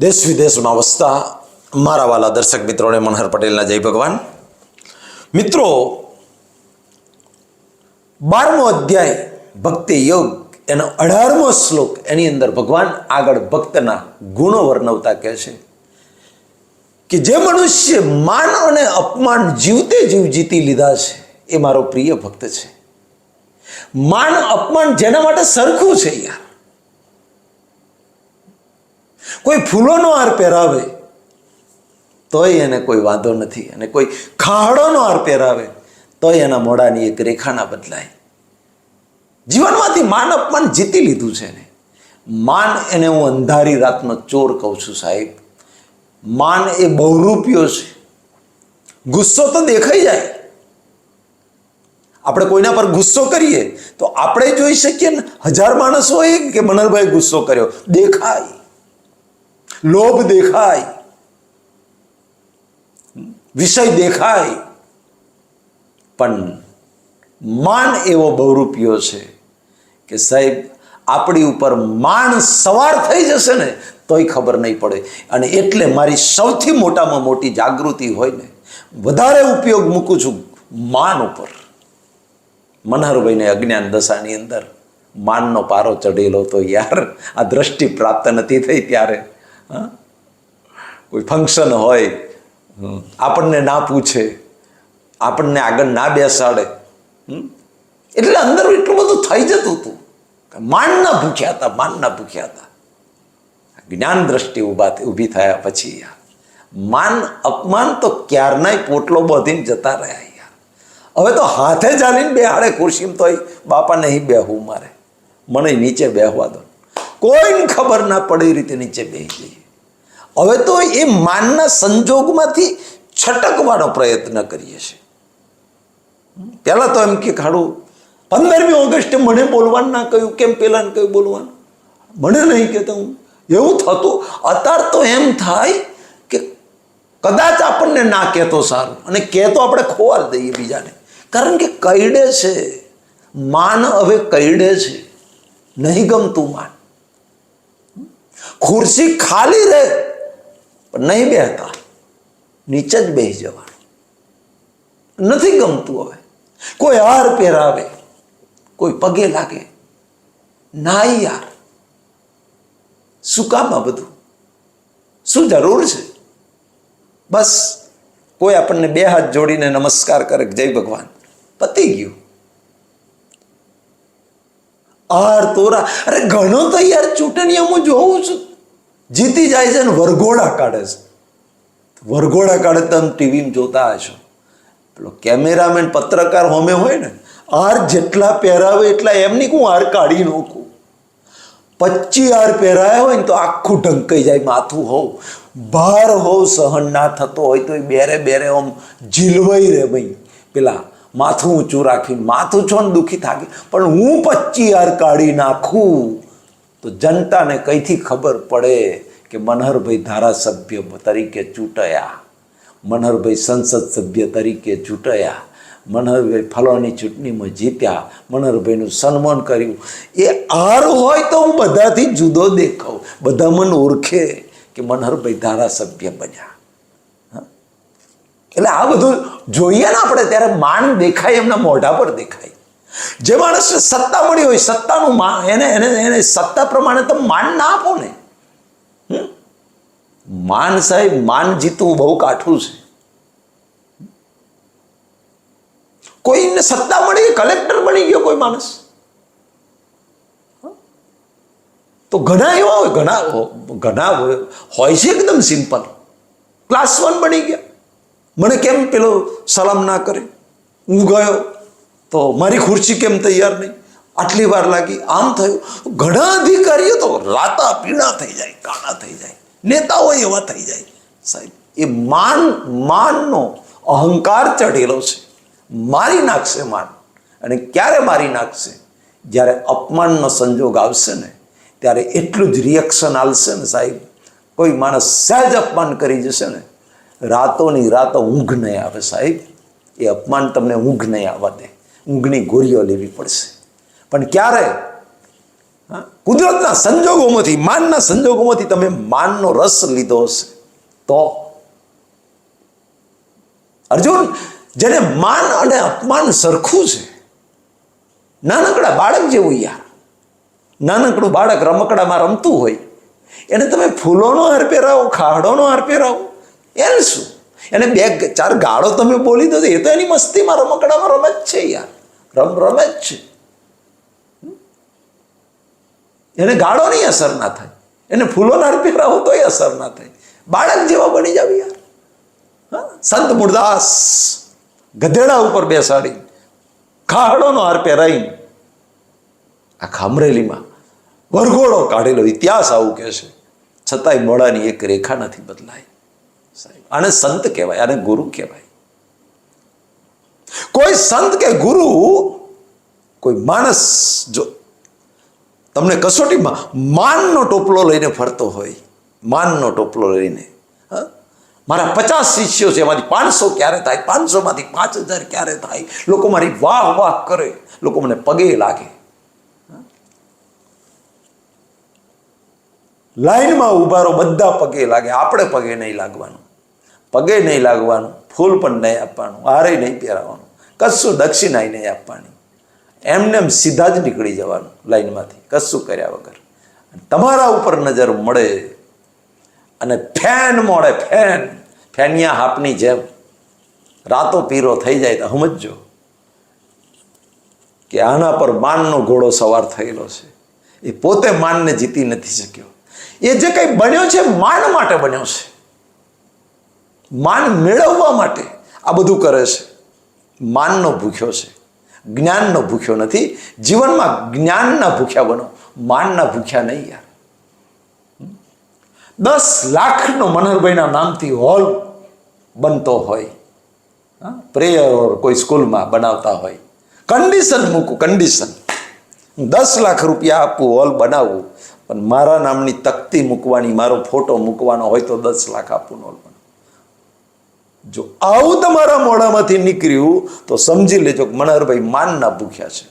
દેશ વિદેશમાં વસતા મારા વાલા દર્શક મિત્રોને મનહર પટેલના જય ભગવાન. મિત્રો, બારમો અધ્યાય ભક્તિ યોગ એનો અઢારમો શ્લોક એની અંદર ભગવાન આગળ ભક્તના ગુણો વર્ણવતા કહે છે કે જે મનુષ્ય માન અને અપમાન જીવતે જીવ જીતી લીધા છે, એ મારો પ્રિય ભક્ત છે. માન અપમાન જેના માટે સરખું છે યાર. કોઈ ફૂલોનો હાર પહેરાવે, તોય એને કોઈ વાંધો નથી અને કોઈ ખાડોનો હાર પહેરાવે, તોય એના મોઢાની એક રેખાના બદલાય. જીવનમાંથી માન અપમાન જીતી લીધું છે ને માન એને હું અંધારી રાતનો ચોર કહું છું સાહેબ. માન એ બહુરૂપિયો છે. ગુસ્સો તો દેખાઈ જાય. આપણે કોઈના પર ગુસ્સો કરીએ, તો આપણે જોઈ શકીએ ને હજાર માણસ હોય કે મનરભાઈ ગુસ્સો કર્યો, દેખાય. લોભ દેખાય, વિષય દેખાય. પણ માન એવો બહુરૂપિયો છે કે સાહેબ, આપણી ઉપર માન સવાર થઈ જશે ને, તોય ખબર નહીં પડે. અને એટલે મારી સૌથી મોટામાં મોટી જાગૃતિ હોય ને, વધારે ઉપયોગ મૂકું છું માન ઉપર. મનહરભાઈને અજ્ઞાન દશાની અંદર માનનો પારો ચડેલો તો યાર, આ દ્રષ્ટિ પ્રાપ્ત નથી થઈ ત્યારે. કોઈ ફંક્શન હોય આપણને ના પૂછે, આપણને આગળ ના બેસાડે? એટલે અંદર એટલું બધું થઈ જતું હતું માન માનના ભૂખ્યા હતા માનના ભૂખ્યા હતા. જ્ઞાન દ્રષ્ટિ ઊભા ઊભી થયા પછી યાર માન, અપમાન તો ક્યારનાય પોટલો બાંધીને જતા રહ્યા યાર હવે તો હાથે ચાલીને બેહાડે ખુરશીમાં તોય બાપા નહીં બેહવું મારે. મને નીચે બેહવા દો. કોઈને ખબર ના પડે એ રીતે નીચે બેસી જઈએ હવે તો એ માનના સંજોગમાંથી છટકવાનો પ્રયત્ન કરીએ છીએ. પહેલાં તો એમ કે ખાડું, પંદરમી ઓગસ્ટે મને બોલવાનું ના કહ્યું, કેમ પહેલાં કહ્યું બોલવાનું? મને નહીં કહેતા હું. એવું થતું? અત્યાર તો એમ થાય કે કદાચ આપણને ના કહેતો સારું, અને કહેતો આપણે ખોવાલ દઈએ બીજાને. કારણ કે કઈડે છે. માન હવે કઈડે છે. નહીં ગમતું માન. ખુરશી ખાલી રહે, પણ નહીં બેહતા. નીચે જ બેસી જવાનું. નથી ગમતું હવે. કોઈ હાર પહેરાવે, કોઈ પગે લાગે. ના યાર શું કામ આ બધું? શું જરૂર છે? બસ, કોઈ આપણને બે હાથ જોડીને નમસ્કાર કરે જય ભગવાન. પતી ગયું. આર તોરા. અરે ઘણો તો યાર ચૂંટણી હું જોઉં છું. જીતી જાય છે ને વરઘોડા કાઢે છે. વરઘોડા કાઢે તમે ટીવીમાં જોતા હશો. પેલો કેમેરામેન પત્રકાર હોમે હોય ને આર જેટલા પહેરાવે એટલા એમની હું હાર કાઢી નાખું. પચી હાર પહેરાયા હોય ને તો આખું ઢંકાઈ જાય, માથું હોવ. ભાર હોવ સહન ના થતો હોય તો એ બેરે બેરે આમ ઝીલવાઈ રહે ભાઈ. પેલા માથું ઊંચું રાખી માથું છો ને દુઃખી થાકી. પણ હું પચી હાર કાઢી નાખું. તો જનતાને કંઈથી ખબર પડે કે મનહરભાઈ ધારાસભ્ય તરીકે ચૂંટાયા? મનહરભાઈ સંસદ સભ્ય તરીકે ચૂંટાયા? મનહરભાઈ ફલાણી ચૂંટણીમાં જીત્યા? મનહરભાઈનું સન્માન કર્યું? એ આર હોય તો હું બધાથી જુદો દેખાઉં. બધા મને ઓળખે કે મનહરભાઈ ધારાસભ્ય બન્યા? એટલે આ બધું જોઈએ ને આપણે, ત્યારે માન દેખાય, એમના મોઢા પર દેખાય. જે માણસને સત્તા મળી હોય, સત્તાનું માન એને એને એને સત્તા પ્રમાણે તમે માન ના આપો ને. માન સાહેબ, માન જીતવું બહુ કાઠું છે. કોઈને સત્તા મળી કલેક્ટર બની ગયો કોઈ માણસ? તો ઘણા એવા હોય, ઘણા ઘણા હોય છે એકદમ સિમ્પલ. ક્લાસ વન બની ગયા. મને કેમ પેલો સલામ ના કરે? હું ગયો. તો મારી ખુરશી કેમ તૈયાર નહીં? આટલી વાર લાગી. આમ થયું. ઘણા અધિકારીઓ તો રાતા પીળા થઈ જાય, કાળા થઈ જાય. નેતાઓ એવા થઈ જાય. સાહેબ, એ માન, માનનો અહંકાર ચઢેલો છે. મારી નાખશે માન. અને ક્યારે મારી નાખશે? જ્યારે અપમાનનો સંજોગ આવશે ને, ત્યારે એટલું જ રિએક્શન આવશે ને, સાહેબ. કોઈ માણસ સહેજ અપમાન કરી જશે ને, રાતોની રાતો ઊંઘ નહીં આવે, સાહેબ. એ અપમાન તમને ઊંઘ નહીં આવવા દે. ઊંઘની ગોળીઓ લેવી પડશે. પણ ક્યારે? કુદરતના સંજોગોમાંથી, માનના સંજોગોમાંથી તમે માનનો રસ લીધો હશે. તો? અર્જુન, જેને માન અને અપમાન સરખું છે, નાનકડા બાળક જેવું યાર. નાનકડું બાળક રમકડામાં રમતું હોય, એને તમે ફૂલોનો હાર પહેરાવો ખાડોનો હાર પહેરાવો એને શું? એને બે ચાર ગાળો તમે બોલી દો એ તો એની મસ્તીમાં રમકડામાં રમે જ છે યાર. રમ રમે જ છે. એને ગાળો નહીં અસર ના થાય. એને ફૂલોના હાર રહો તોય અસર ના થાય. બાળક જેવા બની જાવ યાર. સંત મુરદાસ ગધેડા ઉપર બેસાડી ખાડોનો હાર પહેરાઈને આ ખામરેલીમાં વરઘોડો કાઢેલો ઇતિહાસ આવું કહે છે. છતાંય મોડાની એક રેખા નથી બદલાય સાહેબ, આને સંત કહેવાય, આને ગુરુ કહેવાય. કોઈ સંત કે ગુરુ, કોઈ માણસ જો તમને કસોટીમાં માનનો ટોપલો લઈને ફરતો હોય, માનનો ટોપલો લઈને મારા પચાસ શિષ્યો છે, એમાંથી પાંચસો ક્યારે થાય? પાંચસોમાંથી પાંચ હજાર ક્યારે થાય? લોકો મારી વાહ વાહ કરે, લોકો મને પગે લાગે. લાઈનમાં ઊભા રહો બધા પગે લાગે, આપણે પગે નહીં લાગવાનું. પગે નહીં લાગવાનું, ફૂલ પણ નહીં આપવાનું, હારે નહીં પહેરાવાનું. કશું દક્ષિણાય નહીં આપવાની. એમને એમ સીધા જ નીકળી જવાનું લાઈનમાંથી, કશું કર્યા વગર. તમારા ઉપર નજર મળે અને ફેન મળે ફેન, ફેનિયા હાપની જેમ રાતો પીરો થઈ જાય તો સમજજો કે આના પર માનનો ઘોડો સવાર થયેલો છે. એ પોતે માનને જીતી નથી શક્યો. એ જે કંઈ બન્યો છે, માન માટે બન્યો છે. માન મેળવવા માટે આ બધું કરે છે. માનનો ભૂખ્યો છે. જ્ઞાનનો ભૂખ્યો નથી. જીવનમાં જ્ઞાનના ભૂખ્યા બનો. માનના ભૂખ્યા નહીં યાર. દસ લાખનો મનહરભાઈના નામથી હોલ બનતો હોય. પ્રેયર ઓર કોઈ સ્કૂલમાં બનાવતા હોય. કન્ડિશન મૂકું કન્ડિશન દસ લાખ રૂપિયા આપું, હોલ બનાવું. પણ મારા નામની તકતી મૂકવાની, મારો ફોટો મૂકવાનો હોય તો દસ લાખ આપું, હોલ જો આવું તમારા મોઢામાંથી નીકળ્યું, તો સમજી લેજો કે મનહરભાઈ માનના ભૂખ્યા છે.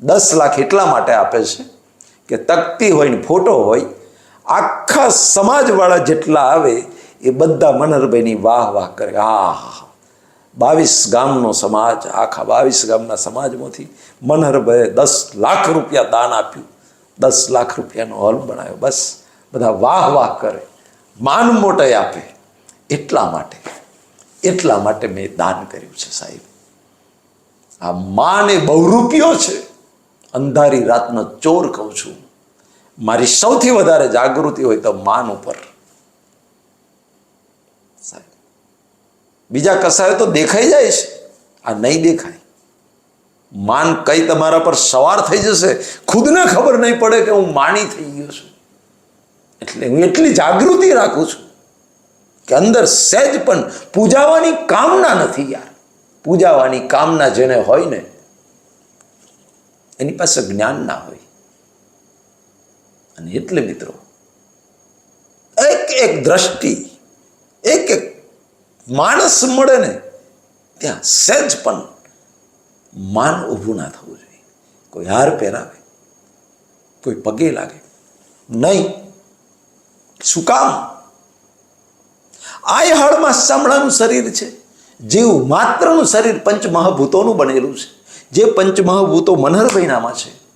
દસ લાખ એટલા માટે આપે છે કે તકતી હોય ને ફોટો હોય, આખા સમાજવાળા જેટલા આવે, એ બધા મનહરભાઈની વાહ વાહ કરે. હા હા બાવીસ ગામનો સમાજ, આખા બાવીસ ગામના સમાજમાંથી મનહરભાઈએ દસ લાખ રૂપિયા દાન આપ્યું. દસ લાખ રૂપિયાનો હોલ બનાવ્યો. બસ, બધા વાહ વાહ કરે. માન મોટે આપે એટલા માટે. એટલા માટે મેં દાન કર્યું છે સાહેબ. આ માન બહુરૂપિયો છે. અંધારી રાતનો ચોર કહું છું. મારી સૌથી વધારે જાગૃતિ હોય તો માન ઉપર. સાહેબ, બીજા કસાય તો દેખાઈ જાય છે. આ નહીં દેખાય. માન કઈ તમારા પર સવાર થઈ જશે, ખુદને ખબર નહીં પડે કે હું માણી થઈ ગયો છું. એટલે હું એટલી જાગૃતિ રાખું છું. કે અંદર સહેજ પણ પૂજાવાની કામના નથી યાર. પૂજાવાની કામના જેને હોય ને, એની પાસે જ્ઞાન ના હોય. અને એટલે મિત્રો, એક એક દ્રષ્ટિ, એક એક માણસ મળે ને, ત્યાં સહેજ પણ માન ઊભું ના થવું જોઈએ. કોઈ હાર પહેરાવે, કોઈ પગે લાગે. નહીં. શું કામ? આ હાડમાં ચામડાનું શરીર છે. જેવું માત્રનું શરીર પંચમહાભૂતોનું બનેલું છે. જે પંચમહાભૂતો મનહરભાઈનામાં છે.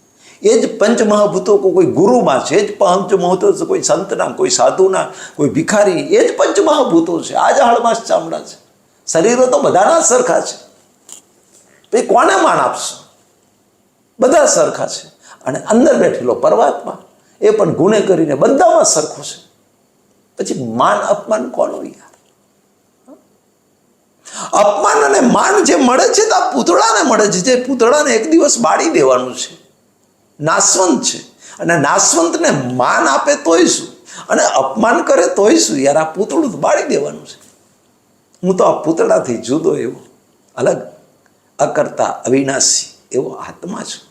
એ જ પંચમહાભૂતો કોઈ ગુરુમાં છે, એ જ પંચમહાભૂતો કોઈ સંતના, કોઈ સાધુના, કોઈ ભિખારી, એ જ પંચમહાભૂતો છે. આ જ હાડમાં ચામડા છે. શરીરો તો બધાના સરખા છે. પછી કોને માન આપશો? બધા સરખા છે. અને અંદર બેઠેલો પરમાત્મા એ પણ ગુને કરીને બધામાં સરખો છે. પછી માન, અપમાન કોનું યાર? અપમાન અને માન જે મળે છે તો આ પૂતળાને મળે છે. જે પૂતળાને એક દિવસ બાળી દેવાનું છે. નાસવંત છે. અને નાસવંતને માન આપે તોય શું? અને અપમાન કરે તોય શું? યાર, આ પૂતળું બાળી દેવાનું છે. હું તો આ પૂતળાથી જુદો એવો, અલગ, અકર્તા, અવિનાશી એવો આત્મા છું.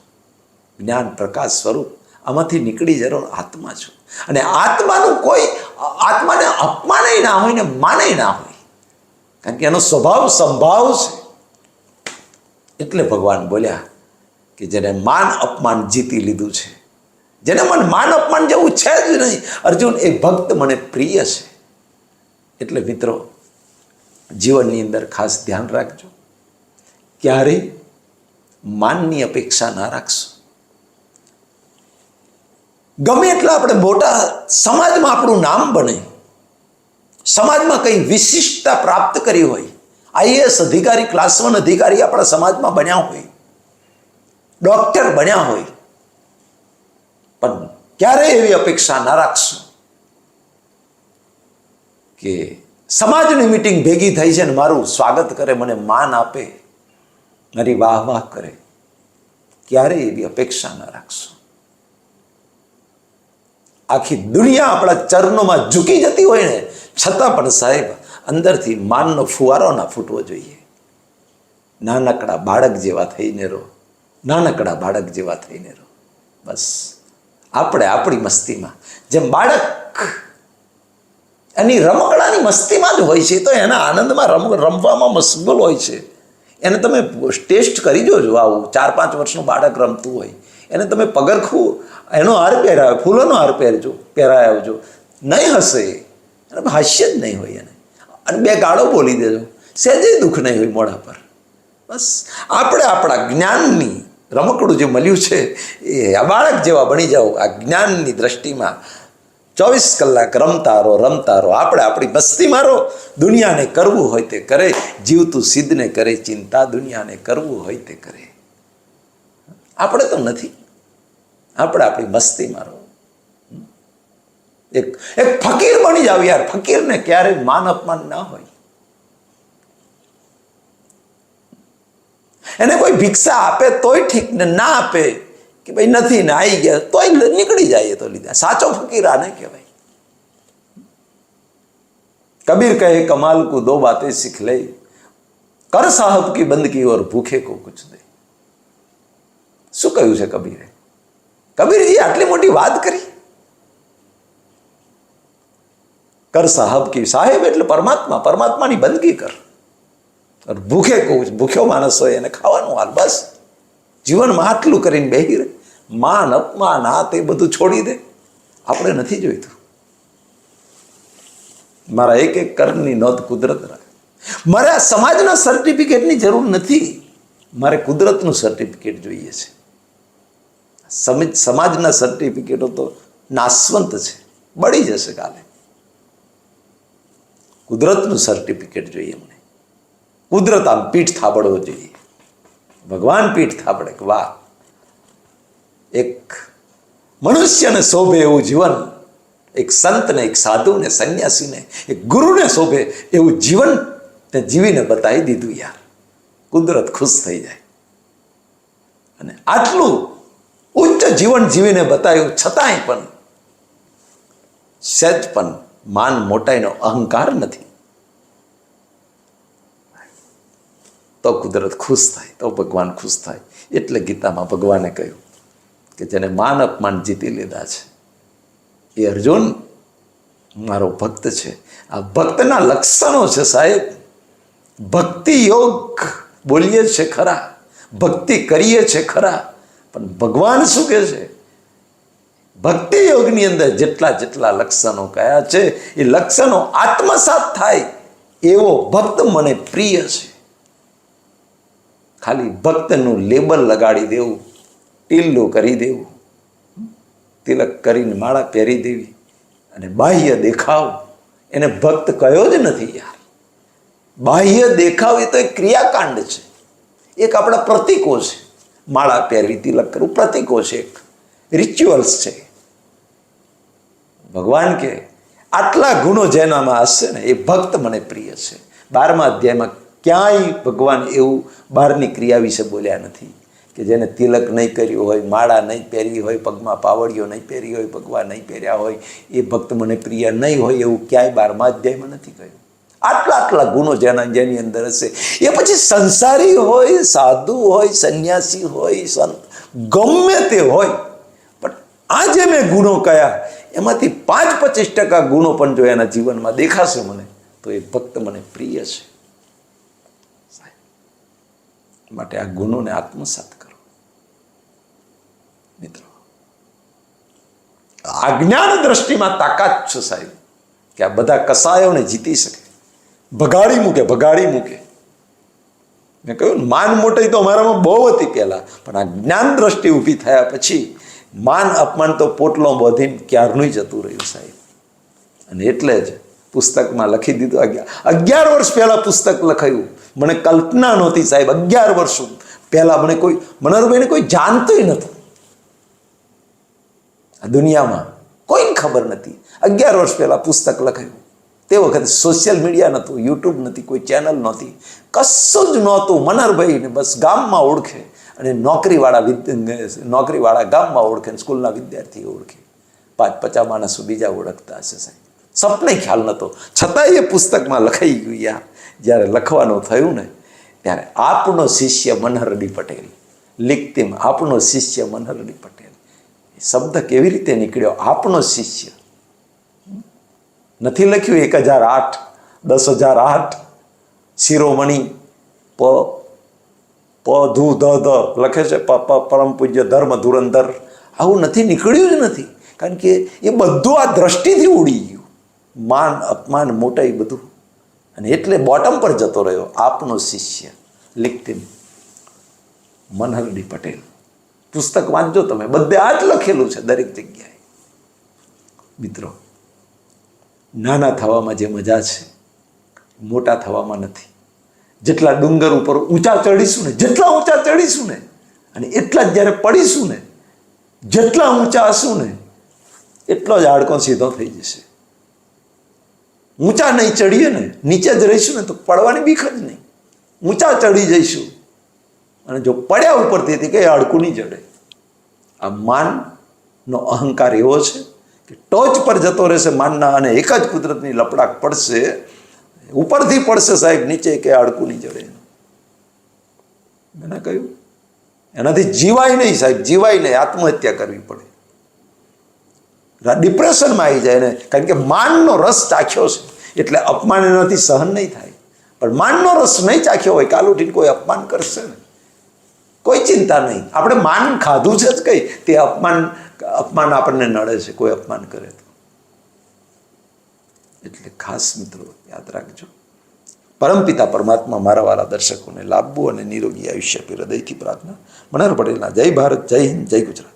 જ્ઞાન, પ્રકાશ સ્વરૂપ આમાંથી નીકળી જરૂર આત્મા છું. અને આત્માનું કોઈ આત્માને અપમાનય ના હોય ને માને ના હોય. કારણ કે એનો સ્વભાવ સંભાવ છે. એટલે ભગવાન બોલ્યા કે જેને માન અપમાન જીતી લીધું છે. જેને મને માન અપમાન જેવું છે જ નહીં. અર્જુન, એ ભક્ત મને પ્રિય છે. એટલે મિત્રો, જીવનની અંદર ખાસ ધ્યાન રાખજો. ક્યારેય માનની અપેક્ષા ના રાખશો. ગમે એટલા આપણે મોટા સમાજમાં આપણું નામ બને, સમાજમાં કંઈ વિશિષ્ટતા પ્રાપ્ત કરી હોય, આઈએએસ અધિકારી, ક્લાસ વન અધિકારી આપણા સમાજમાં બન્યા હોય, ડૉક્ટર બન્યા હોય, પણ ક્યારેય એવી અપેક્ષા ના રાખશો કે સમાજની મિટિંગ ભેગી થઈ છે ને મારું સ્વાગત કરે, મને માન આપે, મારી વાહ વાહ કરે ક્યારેય એવી અપેક્ષા ના રાખશો? આખી દુનિયા આપણા ચરણોમાં ઝૂકી જતી હોય ને, છતાં પણ સાહેબ અંદરથી માનનો ફુવારો ના ફૂટવો જોઈએ. નાનકડા બાળક જેવા થઈને રહો. નાનકડા બાળક જેવા થઈને રહો. બસ. આપણે આપણી મસ્તીમાં, જેમ બાળક એની રમકડાની મસ્તીમાં જ હોય છે, તો એના આનંદમાં રમ, રમવામાં મશગુલ હોય છે. એને તમે ટેસ્ટ કરી જોજો આવું ચાર પાંચ વર્ષનું બાળક રમતું હોય. એને તમે પગરખું એનો હાર પહેરાવે, ફૂલોનો હાર પહેરજો પહેરાવજો નહીં હશે એને હાસ્ય જ નહીં હોય એને. અને બે ગાળો બોલી દેજો. સહેજે દુઃખ નહીં હોય મોઢા પર. બસ, આપણે આપણા જ્ઞાનની રમકડું જે મળ્યું છે, એ આ બાળક જેવા બની જાઓ. આ જ્ઞાનની દ્રષ્ટિમાં ચોવીસ કલાક રમતા રહો રમતા રહો આપણે આપણી મસ્તી મારો. દુનિયાને કરવું હોય તે કરે. જીવતું સિદ્ધને કરે, ચિંતા દુનિયાને કરવું હોય તે કરે. આપણે તો નથી. આપણે આપણી મસ્તીમાં રહો. એક એક ફકીર બની જાવ યાર. ફકીરને ક્યારેય માન અપમાન ના હોય. એને કોઈ ભિક્ષા આપે તોય ઠીક ને ના આપે કે ભાઈ નથી ને આવી ગયા, તોય નીકળી જાય તો લીધા. સાચો ફકીર આને કહેવાય. કબીર કહે, કમાલ કો દો બાતે સીખ લઈ કર સાહબ કી બંદકી ઓર ભૂખે કો કુછ દે. શું કહ્યું છે કબીરે? કબીરજી આટલી મોટી વાત કરી. કર સાહબ કી, સાહેબ એટલે પરમાત્મા, પરમાત્માની બંદગી કર. ભૂખે કહું ભૂખ્યો માણસ હોય એને ખાવાનું હાલ, બસ. જીવનમાં આટલું કરીને બેહી રહે. માન, અપમાન આ તે બધું છોડી દે. આપણે નથી જોઈતું. મારા એક એક કર્મની નોંધ કુદરત રાખે. મારે આ સમાજના સર્ટિફિકેટની જરૂર નથી. મારે કુદરતનું સર્ટિફિકેટ જોઈએ છે. સમાજના સર્ટિફિકેટો તો નાશવંત છે. બળી જશે કાલે. કુદરતનું સર્ટિફિકેટ જોઈએ મને કુદરત આમ પીઠ થાબડવો જોઈએ. ભગવાન પીઠ થાબડે વાહ. એક મનુષ્યને શોભે એવું જીવન, એક સંતને, એક સાધુને, સંન્યાસીને, એક ગુરુને શોભે એવું જીવન તે જીવીને બતાવી દીધું યાર. કુદરત ખુશ થઈ જાય. અને આટલું ઉચ્ચ જીવન જીવીને બતાવ્યું. છતાંય પણ સહેજ પણ માન મોટાઈનો અહંકાર નથી. તો કુદરત ખુશ થાય, તો ભગવાન ખુશ થાય. એટલે ગીતામાં ભગવાને કહ્યું કે જેને માન અપમાન જીતી લીધા છે, એ અર્જુન મારો ભક્ત છે. આ ભક્તના લક્ષણો છે સાહેબ. ભક્તિ યોગ બોલીએ છે ખરા, ભક્તિ કરીએ છે ખરા. પણ ભગવાન શું કહે છે? ભક્તિ યોગની અંદર જેટલા જેટલા લક્ષણો કયા છે, એ લક્ષણો આત્મસાત થાય એવો ભક્ત મને પ્રિય છે. ખાલી ભક્તનું લેબલ લગાડી દેવું, ટીલ્લું કરી દેવું, તિલક કરીને માળા પહેરી દેવી અને બાહ્ય દેખાવ એને ભક્ત કયો જ નથી યાર. બાહ્ય દેખાવ એ તો એક ક્રિયાકાંડ છે. એક આપણા પ્રતીકો છે. માળા પહેરવી તિલક કરવું પ્રતિકો છે એક. રિચ્યુઅલ્સ છે. ભગવાન કે આટલા ગુણો જેનામાં હશે ને, એ ભક્ત મને પ્રિય છે. બારમા અધ્યાયમાં ક્યાંય ભગવાન એવું બહારની ક્રિયા વિશે બોલ્યા નથી કે જેને તિલક નહીં કર્યું હોય, માળા નહીં પહેરી હોય, પગમાં પાવડીઓ નહીં પહેરી હોય પગવા નહીં પહેર્યા હોય, એ ભક્ત મને પ્રિય નહીં હોય એવું ક્યાંય બારમા અધ્યાયમાં નથી કહ્યું. આટલા આટલા ગુણો જેના જેની અંદર હશે. એ પછી સંસારી હોય, સાધુ હોય, સંન્યાસી હોય, સંત, ગમે તે હોય, પણ આ જે મેં ગુણો કયા, એમાંથી પાંચ પચીસ ટકા ગુણો પણ જો એના જીવનમાં દેખાશે મને, તો એ ભક્ત મને પ્રિય છે. માટે આ ગુણોને આત્મસાત કરો. મિત્રો, આ દ્રષ્ટિમાં તાકાત છે સાહેબ, કે આ બધા કસાયોને જીતી શકે. ભગાડી મૂકે ભગાડી મૂકે. મેં કહ્યું, માન મોટી તો અમારામાં બહુ હતી પહેલાં, પણ આ જ્ઞાન દ્રષ્ટિ ઊભી થયા પછી માન અપમાન તો પોટલો બોધીને ક્યારનું જતું રહ્યું સાહેબ. અને એટલે જ પુસ્તકમાં લખી દીધું અગિયાર અગિયાર વર્ષ પહેલાં પુસ્તક લખાયું. મને કલ્પના નહોતી સાહેબ, અગિયાર વર્ષ પહેલાં મને કોઈ, મનોહરભાઈને કોઈ જાણતું નહોતું. આ દુનિયામાં કોઈ ખબર નથી અગિયાર વર્ષ પહેલાં પુસ્તક લખાયું. તે વખતે સોશિયલ મીડિયા નહોતું યુટ્યુબ નથી કોઈ ચેનલ નહોતી. કશું જ નહોતું. મનરભાઈને બસ ગામમાં ઓળખે અને નોકરીવાળા નોકરીવાળા ગામમાં ઓળખે ને સ્કૂલના વિદ્યાર્થીઓ ઓળખે. પાંચ પચાસ માણસો બીજા ઓળખતા હશે સાહેબ. સપને ખ્યાલ નહોતો. છતાંય એ પુસ્તકમાં લખાઈ ગયું જ્યારે લખવાનું થયું ને, ત્યારે આપનો શિષ્ય મનહરડી પટેલ લિખતીમ આપનો શિષ્ય મનહરડી પટેલ. શબ્દ કેવી રીતે નીકળ્યો? આપનો શિષ્ય. નથી લખ્યું, એક હજાર આઠ, દસ હજાર આઠ, શિરોમણી, પ પ, ધુ, ધ ધ લખે છે, પ પ, પરમ પૂજ્ય ધર્મ ધુરંધર. આવું નથી, નીકળ્યું જ નથી. કારણ કે એ બધું આ દ્રષ્ટિથી ઉડી ગયું. માન, અપમાન મોટાઈ બધું. અને એટલે બોટમ પર જતો રહ્યો, આપનો શિષ્ય લિખતીન મનહરડી પટેલ. પુસ્તક વાંચજો તમે, બધે આ જ લખેલું છે દરેક જગ્યાએ. મિત્રો નાના થવામાં જે મજા છે, મોટા થવામાં નથી. જેટલા ડુંગર ઉપર ઊંચા ચડીશું ને, જેટલા ઊંચા ચડીશું ને, અને એટલા જ જ્યારે પડીશું ને, જેટલા ઊંચા હશું ને, એટલો જ હાડકો સીધો થઈ જશે. ઊંચા નહીં ચડીએ ને, નીચે જ રહીશું ને, તો પડવાની બીખ જ નહીં. ઊંચા ચડી જઈશું. અને જો પડ્યા ઉપરથી કે હાડકું નહીં ચડે. આ માનનો અહંકાર એવો છે ટોચ પર જતો રહેશે માનના અને એક જ કુદરતની લપડાક પડશે. ઉપરથી પડશે સાહેબ, નીચે કે નહીં ચડે મેં કહ્યું, એનાથી જીવાય નહીં સાહેબ, જીવાય નહીં, આત્મહત્યા કરવી પડે. ડિપ્રેશનમાં આવી જાય ને, કારણ કે માનનો રસ ચાખ્યો છે. એટલે અપમાન એનાથી સહન નહીં થાય. પણ માનનો રસ નહીં ચાખ્યો હોય, કાલ ઉઠીને કોઈ અપમાન કરશે ને? કોઈ ચિંતા નહીં. આપણે માન ખાધું છે જ કઈ. તે અપમાન અપમાન આપણને નડે છે, કોઈ અપમાન કરે તો. એટલે ખાસ મિત્રો, યાદ રાખજો. પરમપિતા પરમાત્મા મારા વાળા દર્શકોને લાભવું અને નિરોગી આયુષ્ય આપી હૃદયથી પ્રાર્થના. મનોહર પટેલના જય ભારત, જય હિન્દ, જય ગુજરાત.